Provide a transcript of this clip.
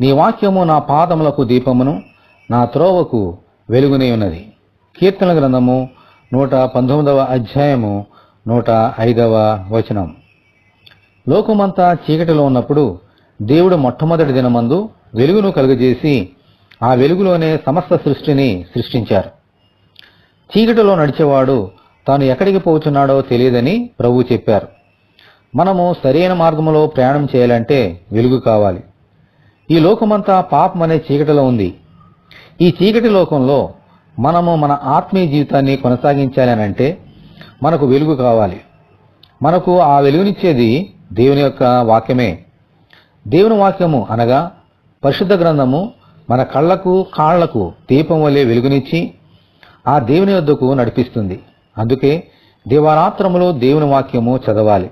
నీ వాక్యము నా పాదములకు దీపమును నా త్రోవకు వెలుగునే ఉన్నది. కీర్తన గ్రంథము నూట పంతొమ్మిదవ అధ్యాయము నూట ఐదవ వచనం. లోకమంతా చీకటిలో ఉన్నప్పుడు దేవుడు మొట్టమొదటి దినమందు వెలుగును కలుగజేసి ఆ వెలుగులోనే సమస్త సృష్టిని సృష్టించారు. చీకటిలో నడిచేవాడు తాను ఎక్కడికి పోతున్నాడో తెలియదని ప్రభు చెప్పారు. మనము సరైన మార్గంలో ప్రయాణం చేయాలంటే వెలుగు కావాలి. ఈ లోకమంతా పాపం అనే చీకటిలో ఉంది. ఈ చీకటి లోకంలో మనము మన ఆత్మీయ జీవితాన్ని కొనసాగించాలనంటే మనకు వెలుగు కావాలి. మనకు ఆ వెలుగునిచ్చేది దేవుని యొక్క వాక్యమే. దేవుని వాక్యము అనగా పరిశుద్ధ గ్రంథము మన కళ్ళకు కాళ్ళకు దీపం వలె వెలుగునిచ్చి ఆ దేవుని వద్దకు నడిపిస్తుంది. అందుకే దేవారాత్రములో దేవుని వాక్యము చదవాలి.